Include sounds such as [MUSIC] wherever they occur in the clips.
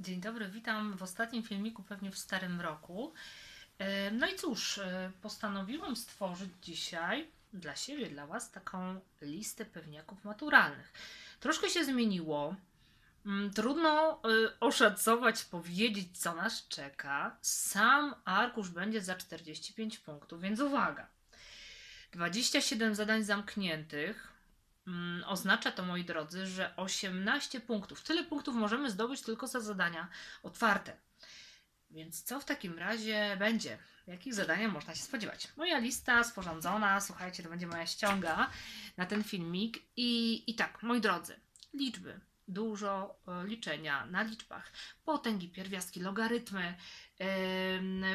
Dzień dobry, witam w ostatnim filmiku, pewnie w starym roku. E, No i cóż, e, postanowiłam stworzyć dzisiaj dla siebie, dla Was taką listę pewniaków maturalnych. Troszkę się zmieniło. Mm, Trudno e, oszacować, powiedzieć, co nas czeka. Sam arkusz będzie za 45 punktów, więc uwaga. 27 zadań zamkniętych. Mm, Oznacza to, moi drodzy, że 18 punktów. Tyle punktów możemy zdobyć tylko za zadania otwarte. Więc co w takim razie będzie? Jakich zadania można się spodziewać? Moja lista sporządzona, słuchajcie, to będzie moja ściąga na ten filmik. I, i tak, moi drodzy, liczby. Dużo e, liczenia na liczbach. Potęgi, pierwiastki, logarytmy.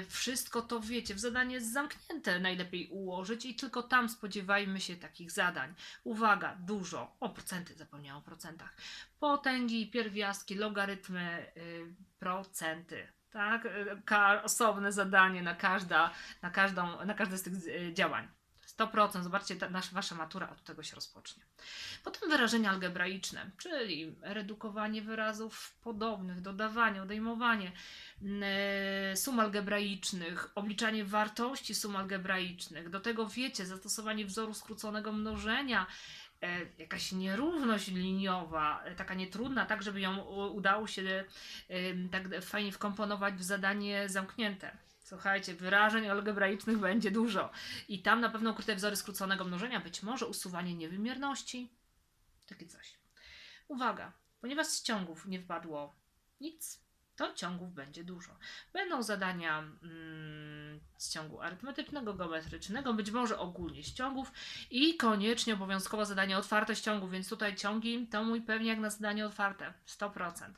Wszystko to wiecie, w zadanie jest zamknięte najlepiej ułożyć i tylko tam spodziewajmy się takich zadań. Uwaga, dużo. O procenty, zapomniałam o procentach. Potęgi, pierwiastki, logarytmy, y, procenty. Tak? Y, osobne zadanie na, każda, na, każdą, na każde z tych y, działań. 100%. Zobaczcie, ta, nasza, wasza matura od tego się rozpocznie. Potem wyrażenia algebraiczne, czyli redukowanie wyrazów podobnych, dodawanie, odejmowanie mm, sum algebraicznych, obliczanie wartości sum algebraicznych. Do tego wiecie, zastosowanie wzoru skróconego mnożenia, e, jakaś nierówność liniowa, e, taka nietrudna, tak żeby ją udało się e, tak fajnie wkomponować w zadanie zamknięte. Słuchajcie, wyrażeń algebraicznych będzie dużo. I tam na pewno ukryte wzory skróconego mnożenia, być może usuwanie niewymierności. Takie coś. Uwaga, ponieważ z ciągów nie wpadło nic, to ciągów będzie dużo. Będą zadania mm, z ciągu arytmetycznego, geometrycznego, być może ogólnie z ciągów i koniecznie obowiązkowo zadanie otwarte z ciągów, więc tutaj ciągi to mój pewniak na zadanie otwarte 100%.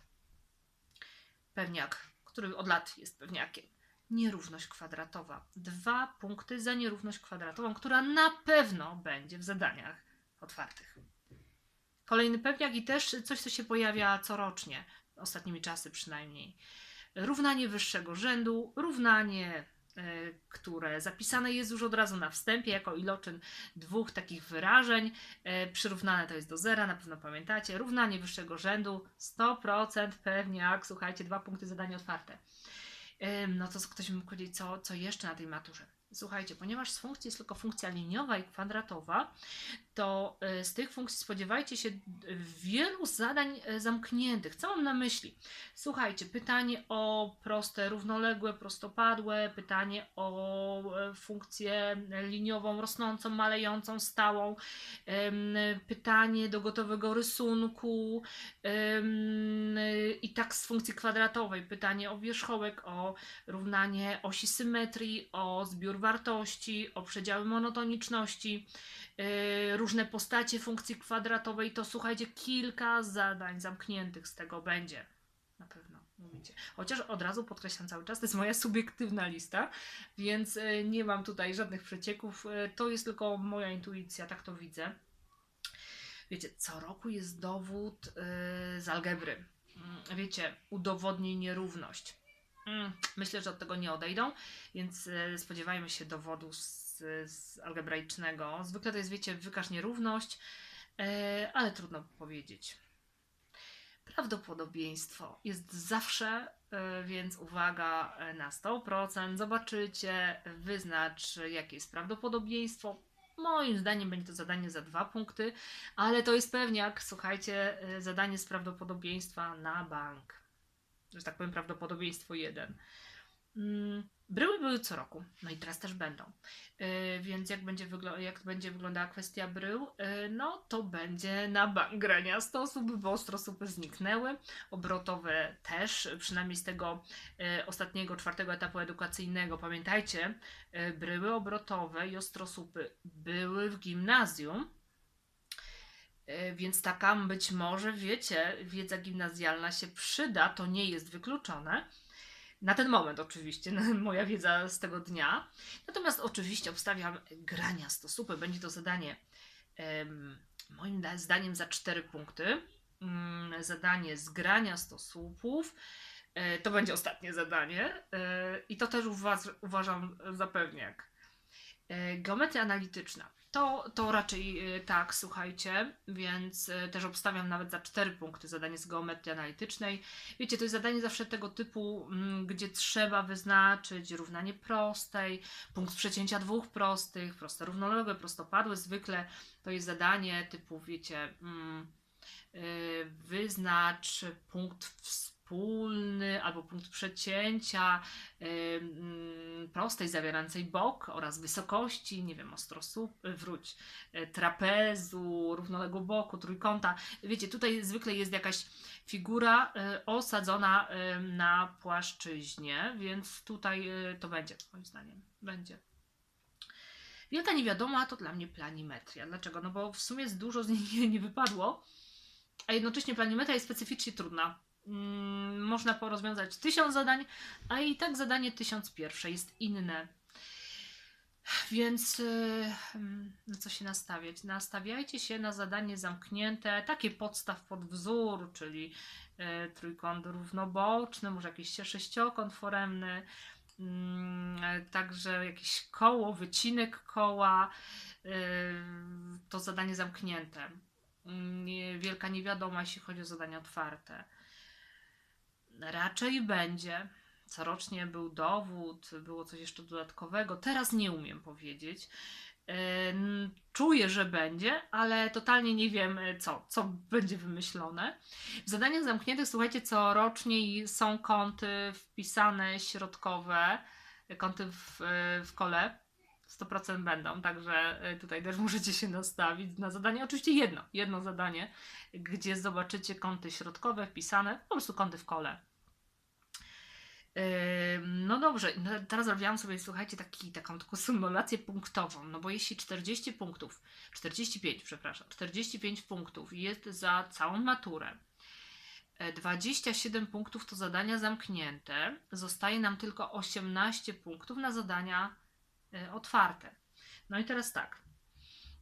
Pewniak, który od lat jest pewniakiem. Nierówność kwadratowa. Dwa punkty za nierówność kwadratową, która na pewno będzie w zadaniach otwartych. Kolejny pewniak i też coś, co się pojawia corocznie, ostatnimi czasy przynajmniej. Równanie wyższego rzędu, równanie, e, które zapisane jest już od razu na wstępie jako iloczyn dwóch takich wyrażeń. E, Przyrównane to jest do zera, na pewno pamiętacie. Równanie wyższego rzędu 100% pewniak. Słuchajcie, dwa punkty zadanie otwarte. No to ktoś mi mógł powiedzieć, co, co jeszcze na tej maturze. Słuchajcie, ponieważ z funkcji jest tylko funkcja liniowa i kwadratowa, to y, z tych funkcji spodziewajcie się y, wielu zadań y, zamkniętych. Co mam na myśli? Słuchajcie, pytanie o proste, równoległe, prostopadłe, pytanie o e, funkcję liniową, rosnącą, malejącą, stałą, pytanie do gotowego rysunku, I tak z funkcji kwadratowej pytanie o wierzchołek, o równanie osi symetrii, o zbiór wartości, o przedziały monotoniczności, yy, różne postacie funkcji kwadratowej. To słuchajcie, kilka zadań zamkniętych z tego będzie. Na pewno mówicie. Chociaż od razu podkreślam cały czas, to jest moja subiektywna lista, więc y, nie mam tutaj żadnych przecieków. Y, To jest tylko moja intuicja, tak to widzę. Wiecie, co roku jest dowód yy, z algebry. Mm, Wiecie, udowodnij nierówność. Mm, Myślę, że od tego nie odejdą, więc yy, spodziewajmy się dowodu z, z algebraicznego. Zwykle to jest, wiecie, wykaż nierówność, yy, ale trudno powiedzieć. Prawdopodobieństwo jest zawsze, yy, więc uwaga na 100%. Zobaczycie, wyznacz, jakie jest prawdopodobieństwo. Moim zdaniem będzie to zadanie za dwa punkty, ale to jest pewniak, słuchajcie, zadanie z prawdopodobieństwa na bank. Że tak powiem, prawdopodobieństwo jeden. Mm, Bryły były co roku, no i teraz też będą. Y, więc jak będzie, jak będzie wyglądała kwestia brył, y, no to będzie na bank grania 100 osób, bo ostrosupy zniknęły, obrotowe też, przynajmniej z tego y, ostatniego, czwartego etapu edukacyjnego. Pamiętajcie, bryły obrotowe i ostrosupy były w gimnazjum, więc taka być może, wiecie, wiedza gimnazjalna się przyda, to nie jest wykluczone. Na ten moment oczywiście, [LAUGHS] moja wiedza z tego dnia. Natomiast oczywiście obstawiam grania stosupy. Będzie to zadanie moim da- zdaniem za 4 punkty. Mm, zadanie z grania stosupów. E, To będzie ostatnie zadanie e, i to też uwa- uważam za pewniak. E, Geometria analityczna. To, to raczej e, tak, słuchajcie, więc e, też obstawiam nawet za 4 punkty zadanie z geometrii analitycznej. Wiecie, to jest zadanie zawsze tego typu, mm, gdzie trzeba wyznaczyć równanie prostej, punkt przecięcia dwóch prostych, proste równoległe, prostopadłe. Zwykle to jest zadanie typu, wiecie, mm, wyznacz punkt wspólny albo punkt przecięcia mm, prostej zawierającej bok oraz wysokości, nie wiem, ostrosup, wróć, y, trapezu, równoległego boku, trójkąta. Wiecie, tutaj zwykle jest jakaś figura y, osadzona na płaszczyźnie, więc tutaj to będzie, moim zdaniem, będzie. Wielka niewiadoma to dla mnie planimetria. Dlaczego? No bo w sumie dużo z niej nie, [LAUGHS] nie wypadło, a jednocześnie planimetria jest specyficznie trudna. Mm, można porozwiązać tysiąc zadań, a i tak zadanie tysiąc pierwsze jest inne. Więc yy, co się nastawiać? Nastawiajcie się na zadanie zamknięte, takie podstaw pod wzór, czyli yy, trójkąt równoboczny, może jakiś sześciokąt foremny, Mm, Także jakieś koło, wycinek koła, yy, to zadanie zamknięte. Wielka niewiadoma, jeśli chodzi o zadania otwarte. Raczej będzie. Corocznie był dowód, było coś jeszcze dodatkowego. Teraz nie umiem powiedzieć. Czuję, że będzie, ale totalnie nie wiem, yy, co, co będzie wymyślone. W zadaniach zamkniętych, słuchajcie, corocznie są kąty wpisane środkowe, kąty w, w kole. 100% będą, także y, tutaj też [LAUGHS] możecie się nastawić na zadanie. Oczywiście jedno, jedno zadanie, gdzie zobaczycie kąty środkowe wpisane, po prostu kąty w kole. No dobrze, no teraz robiłam sobie, słuchajcie, taki, taką taką symulację punktową, no bo jeśli 40 punktów, 45, przepraszam, 45 punktów jest za całą maturę, e, 27 punktów to zadania zamknięte, zostaje nam tylko 18 punktów na zadania e, otwarte. No i teraz tak,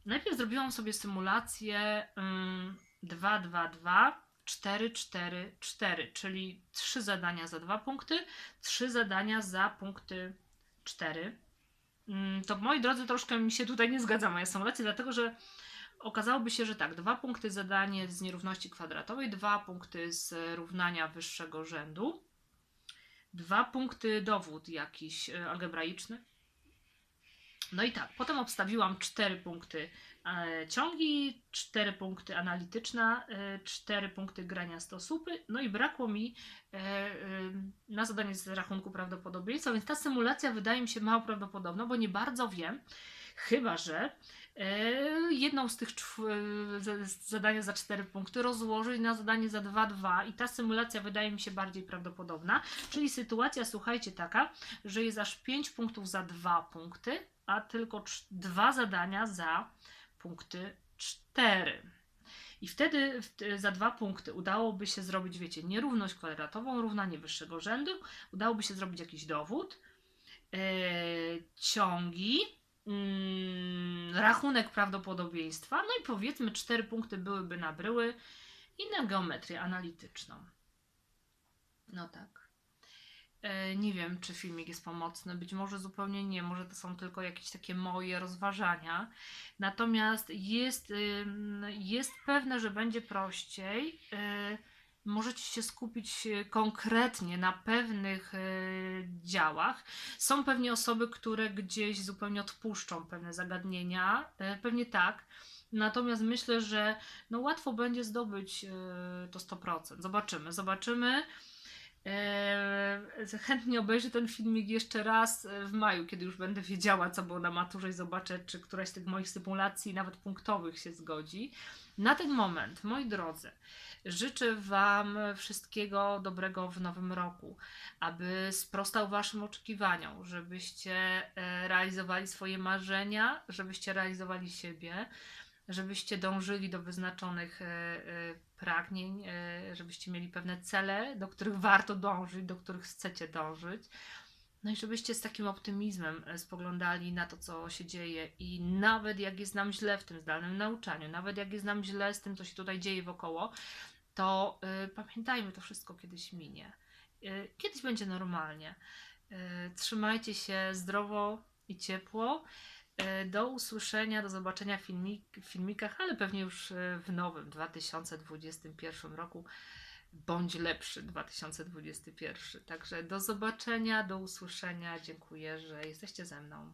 najpierw zrobiłam sobie symulację ym, 2, 2, 2, 4, 4, 4, czyli 3 zadania za 2 punkty, 3 zadania za punkty 4. Mm, To moi drodzy, troszkę mi się tutaj nie zgadza moja symulacja, dlatego że okazałoby się, że tak, 2 punkty zadanie z nierówności kwadratowej, 2 punkty z równania wyższego rzędu, 2 punkty dowód jakiś e, algebraiczny. No i tak, potem obstawiłam 4 punkty e, ciągi, 4 punkty analityczna, e, 4 punkty grania stosupy, no i brakło mi e, na zadanie z rachunku prawdopodobieństwa, więc ta symulacja wydaje mi się mało prawdopodobna, bo nie bardzo wiem, chyba że jedną z tych zadania za 4 punkty rozłożyć na zadanie za 2-2 i ta symulacja wydaje mi się bardziej prawdopodobna, czyli sytuacja, słuchajcie, taka, że jest aż 5 punktów za 2 punkty, a tylko dwa zadania za punkty 4. I wtedy za dwa punkty udałoby się zrobić, wiecie, nierówność kwadratową, równanie wyższego rzędu, udałoby się zrobić jakiś dowód, e, ciągi, mm, rachunek prawdopodobieństwa, no i powiedzmy cztery punkty byłyby na bryły i na geometrię analityczną. No tak. E, Nie wiem, czy filmik jest pomocny, być może zupełnie nie, może to są tylko jakieś takie moje rozważania. Natomiast jest, jest pewne, że będzie prościej. y, Możecie się skupić y, konkretnie na pewnych działach. Są pewnie osoby, które gdzieś zupełnie odpuszczą pewne zagadnienia, pewnie tak. Natomiast myślę, że no łatwo będzie zdobyć to 100%. Zobaczymy, zobaczymy. Chętnie obejrzę ten filmik jeszcze raz e, w maju, kiedy już będę wiedziała, co było na maturze i zobaczę, czy któraś z tych moich symulacji, nawet punktowych, się zgodzi. Na ten moment, moi drodzy, życzę Wam wszystkiego dobrego w nowym roku, aby sprostał Waszym oczekiwaniom, żebyście e, realizowali swoje marzenia, żebyście realizowali siebie, żebyście dążyli do wyznaczonych e, e, pragnień, e, żebyście mieli pewne cele, do których warto dążyć, do których chcecie dążyć. No i żebyście z takim optymizmem spoglądali na to, co się dzieje, i nawet jak jest nam źle w tym zdalnym nauczaniu, nawet jak jest nam źle z tym, co się tutaj dzieje wokoło, to y, pamiętajmy, to wszystko kiedyś minie. Y, kiedyś będzie normalnie. Y, trzymajcie się zdrowo i ciepło. E, Do usłyszenia, do zobaczenia w filmik, filmikach, ale pewnie już e, w nowym 2021 roku, bądź lepszy 2021. Także do zobaczenia, do usłyszenia. Dziękuję, że jesteście ze mną.